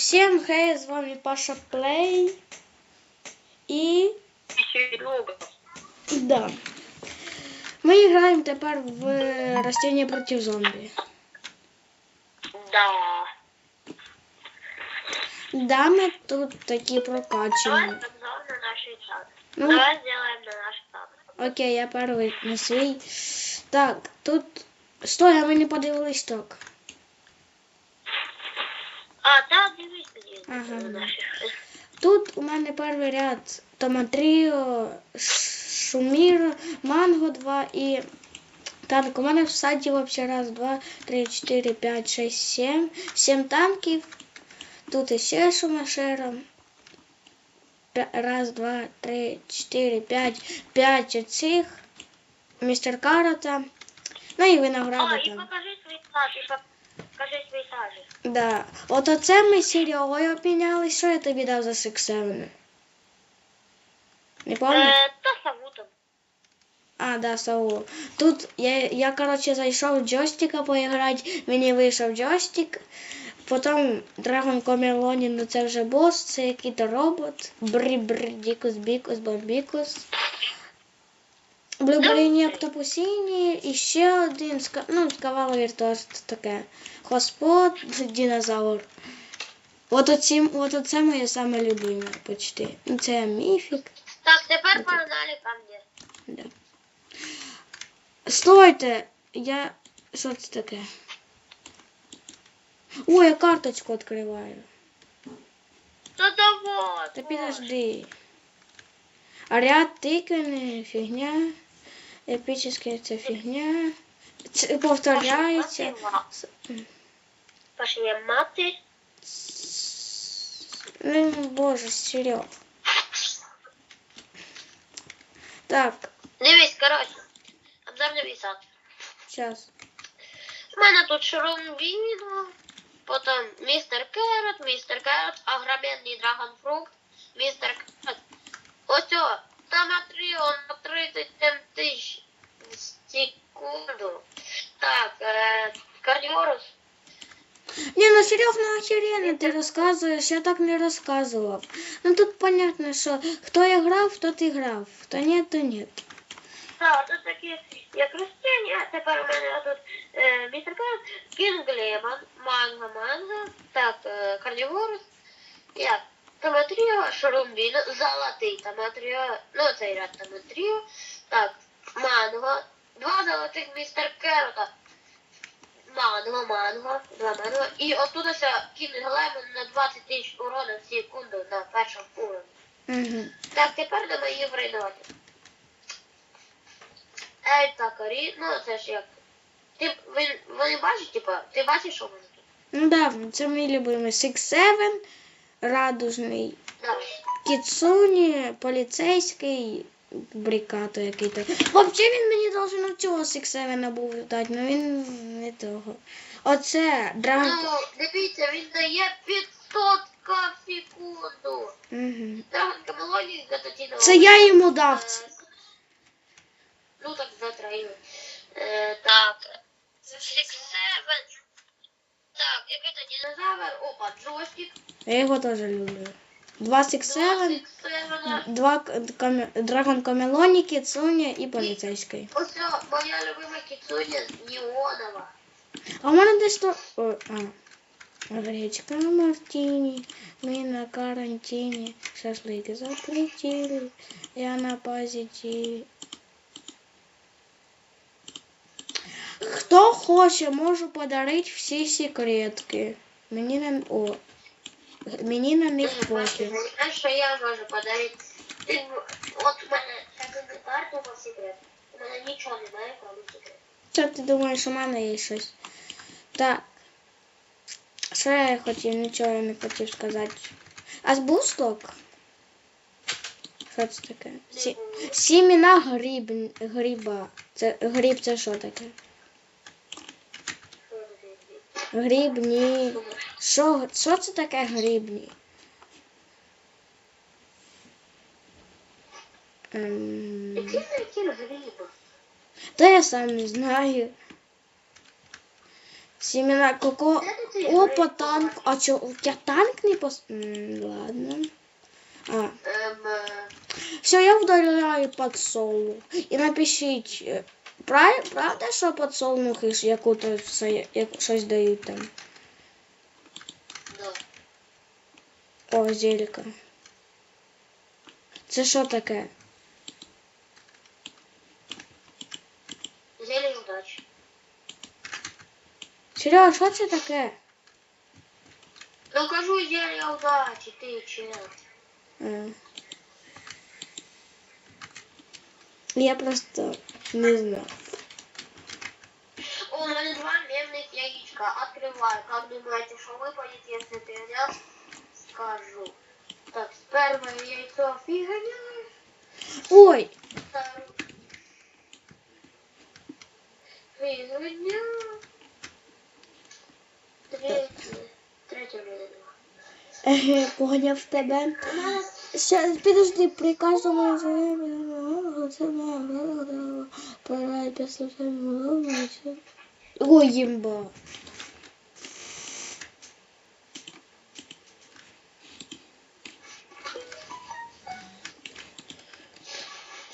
Всім хей, з вами Паша Плей. І Серега. да. Ми граємо тепер в растіння проти зомбі. Да. Да, ми тут такі прокачені. Давай обзор на наш чат. Ну, Давай сделаем на наш чат. окей, я перший на свій. Так, тут. Стой, а ми не подивились так. А, да, дивись Ага. Тут у мене перший ряд Томатріо, Шумір, Манго 2 і танк. У мене в саді взагалі раз, два, три, чотири, п'ять, шесть, сім. Сім танків. Тут іще Шумашера. Раз, два, три, чотири, п'ять, п'ять оцих. Містер Карота. Ну і А, і покажи свій і покажи свій сажі. Да. От оце ми Серегою обмінялись. Що я тобі дав за сексевни? Не пам'ятаєш? Е, та саву там. А, да, Саул. Тут я, я короче, зайшов в джойстика поіграти, мені вийшов джойстик. Потім Dragon Камелоні, ну це вже бос, це який-то робот. Брі брі дікус бікус бомбікус. Блюбрині октопусіні і ще один ну, скавало віртуоз таке. Господь динозавр. От оці, от оце моє саме любиме почти. Ну, Це міфік. Так, тепер погнали ко мне. Да. Стойте! Я. Що це таке? Ой, я карточку відкриваю. Та давай. Та підожди. А ряд тиквений, фігня. Епічне це фігня. Це повторяється. С- Паш, є мати. Ну, боже, Серег. Так, Дивись, коротше. Обзор на висад. зараз. У мене тут Шрумвіно, потім містер Керот, містер Керот, огроменний драгонфрукт, містер Керот. Ось о, там Атріон на 37 тисяч в секунду. Так, е, Кардіорус. Не, ну Серег, ну охеренно ты рассказываешь, я так не рассказывал. Ну тут понятно, что кто играл, тот играл, кто нет, то нет. Так, тут такі, як ростіння, а тепер у мене тут е, містер Керот, Кінг Лемон, Манго Манго, так, е, Кардіорус, як, Томатріо, Шрумбіно, Золотий Томатріо, ну цей ряд Томатріо, так, Манго, два золотих містер Керота, Манго, Манго, два Манго, і оттуда ще Кінг Лемон на 20 тисяч урона в секунду на першому уровні. Угу. Так, тепер на мої врinoті. Ей, такарі, ну це ж як. Ти, ви, вони бачать, типа, ти бачиш, що вони тут? Ну да, це мій любимий. Six Seven, радужний. Кіцуні, поліцейський, брикато який-то. Взагалі він мені должен цього Seven був дати, ну він не того. Оце Драгон... Ну, дивіться, він дає 500 к в секунду. Угу. Камелоні Гататіна. Це я йому дав. це. Ну так за троїми. Е, так. Seven. Так, який то динозавр? Опа, джойстик. Я його теж люблю. Два Six Seven. Six Seven. Два к- каме- Драгон Камелоні, Кіцуня і поліцейський. Ось о, моя любима кіцуня неонова. А в мене десь то. О, а. Гречка Мартіні, ми на карантині, шашлики запретили, я на позитиві. Хто хоче, можу подарити всі секретки. Мені на о. Мені на них похер. Знаєш, що я можу подарити? Ти, от у мене таку карту по секрет. У мене нічого немає, крім секрет. Що ти думаєш, у мене є щось? Так. Що я хотів, нічого я не хотів сказати. А був сток? Що це таке? Сі... Сімена гриб... гриба. Це гриб це що таке? Грибні. Що, що це таке грибні? Ем... Який гриба? Та я сам не знаю. Семена коко. Опа, танк. А чо, у тебя танк не пос... М, Ладно. А, Ем, е, все, я удаляю подсолнух. І напишіть, е, прав- правда, що подсолнухи ж яку-то все- як- щось дають там? да. О, зелька. Це що таке? Зелень удачі. Серега, що це таке? Ну кажу зелья удачі, ти чел. А. Я просто не знаю. О, у мене два мемных яичка. Открываю. Как думаете, что выпадет, если ты я скажу? Так, первое яйцо фигня. Ой, Второе. Фигня. Третє. Третє в мене два. еге, поняв тебе. У мене Сейчас, подожди, при каждом Пора послушать Ой, имба.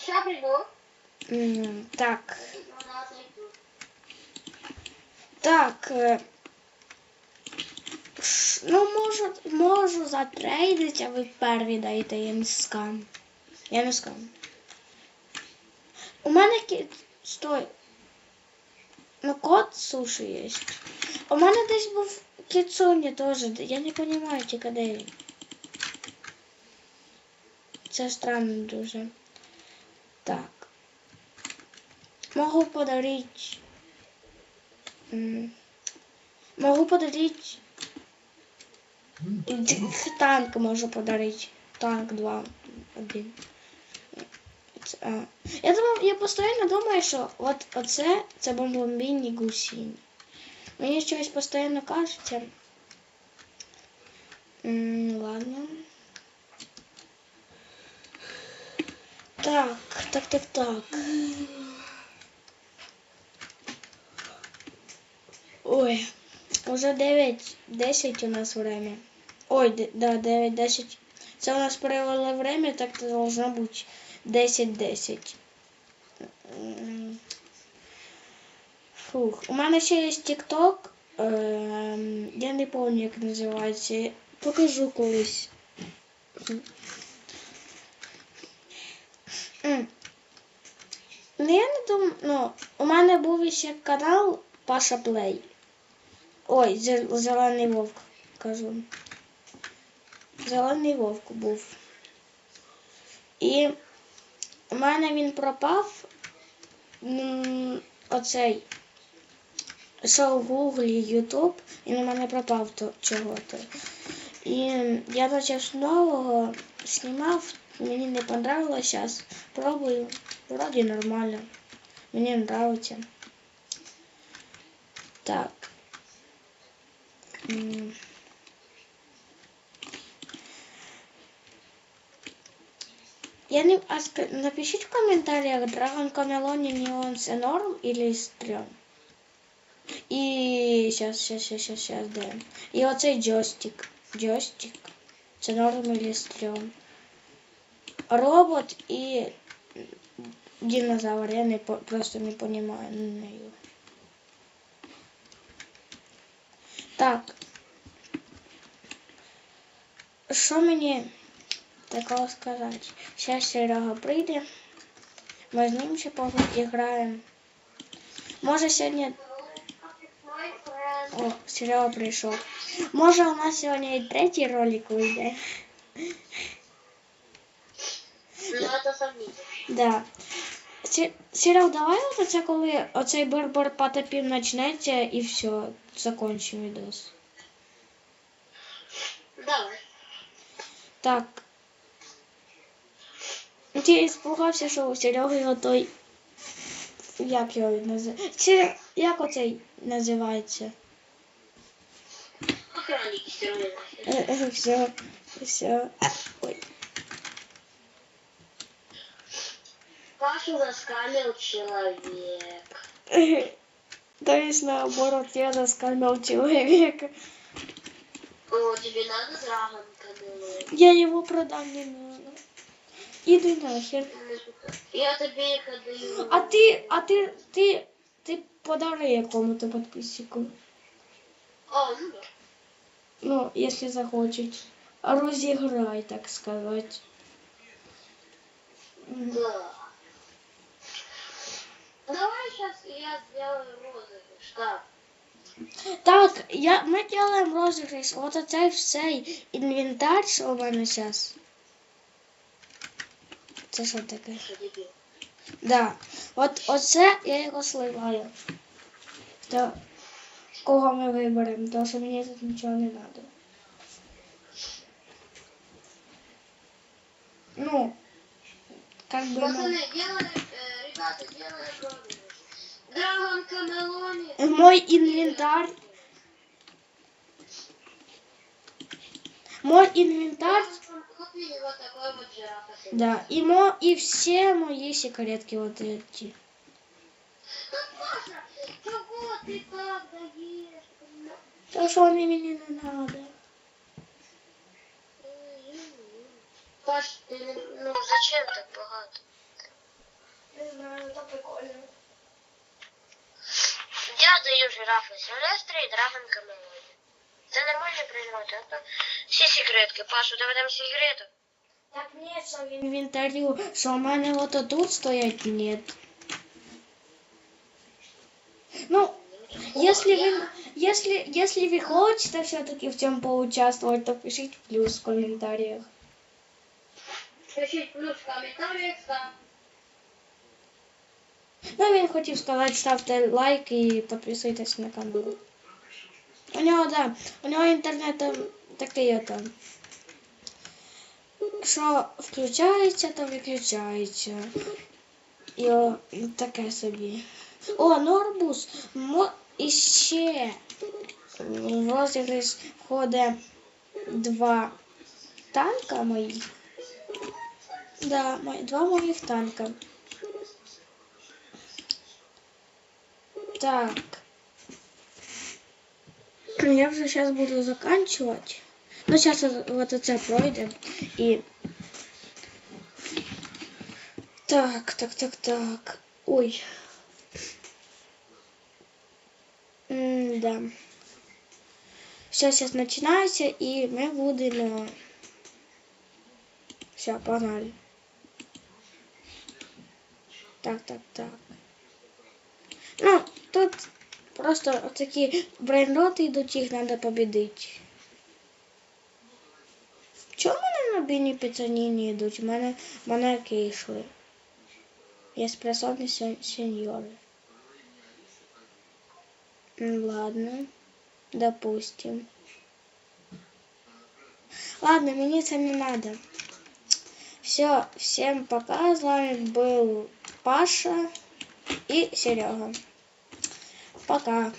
Ща приду. М, Так, так. ш- Ну, можу, можу затрейдити, а ви перві даєте, я не скам. Я не скам. У мене кіт. Стой. Ну кот суши есть. У мене десь був кіцуні теж. Я не розумію, тільки де він. Це странно дуже. Так. Могу подарить. Могу подарить. Танк можу подарить. Танк 2. 1. Я думав, я постійно думаю, що от оце це бомбомбійні гусіні. Мені щось постійно кажеться. М, ладно. Так, так, так, так. Ой, уже 9-10 у нас время. Ой, да, 9-10. Це у нас перевели время, так це должно бути 10-10. Фух. У мене ще є TikTok. Ем, я не пам'ятаю, як називається. Покажу колись. Ну, я не думаю, ну, у мене був ще канал Паша Плей. Ой, зе- зелений вовк, кажу. Зелений вовк був. І у мене він пропав. Оцей. Що в Гуглі, Ютуб, і у мене пропав то чого-то. І я почав з нового, знімав, мені не понравилось, зараз пробую. Вроді нормально. Мені нравится. Так. Я не... А ск- напишите в комментариях, Dragon Cameloni Neons норм или стрём. І сейчас, сейчас, сейчас, сейчас, сейчас, да. І оцей джойстик. Джойстик. Це норм или стрём. Робот і динозавр. Я не по- просто не понимаю нею. Так. Що мені такого сказати? Зараз Серега прийде. Ми з ним ще пограємо. Може сьогодні. О, Серега прийшов. Може у нас сьогодні і третій ролик вийде. Да. Серег, давай от оце коли оцей барбар потопів почнеться і все, закончимо відос. Давай. Так. Я іспугався, що у Сереги отой. Як його називається? Як оцей називається? Все. Е, Все, все. Ой. Пашу заскамил человек. То есть наоборот, я заскальмал человека. О, тебе надо камелон? Я его продам не Иди нахер. Я тобі отдаю. А ти, а ти, ти, ти подари якому-то подписчику. А, ну да. Ну, если захочет. Розіграй, так сказать. Да. Давай сейчас я сделаю розыгрыш. Так. Так, я, ми делаем розіграш. От оцей всей інвентар, що у мене зараз. Це що таке? Що дебіл? Да. От оце я його сливаю. То, кого ми виберемо, тому що мені тут нічого не треба. Ну, как бы... ну, Пацаны, делаем, э, ребята, делаем розыгрыш. Драгон камелоне. Мой инвентарь. Мой инвентарь, Купили вот такой вот жирафа. да, и, мо, и все мои секретки вот эти. Ну, Маша, чего ты так даешь? То, что они мне не надо. Паш, ты, ну зачем так багато? Не знаю, это прикольно. Я даю жирафу Сильвестрі і Драгон Камелоні. Це нормально приймати, а то всі секретки. Пашу, доведемо секрету. Так нет, что в инвентарю, что у меня вот тут стоять нет. Ну, если вы, если, если вы хотите все-таки в чем поучаствовать, то пишите плюс в комментариях. Пишіть плюс в коментарях, став. Ну, він хотів сказати, ставте лайк і підписуйтесь на канал. У нього, да, у нього інтернет там такий там. Що включається, то виключається. І о, таке собі. О, Норбус. Мо... І ще в розіграш входить два танка мої. Да, два моїх танка. Так. Я вже зараз буду заканчувати. Ну, зараз вот оце пройде. І. Так, так, так, так. Ой. М, да. Все, зараз починається і ми будемо. Все, погнали. Так, так, так. Ну, тут просто такі брейнроти йдуть, їх треба побідити. Чому в мене на бійні піцаніні йдуть? У мене монарки йшли. Я спресований сен- сеньори. М, Ладно, допустим. Ладно, мені це не надо. Все, всем пока. С вами был Паша и Серега. Пока.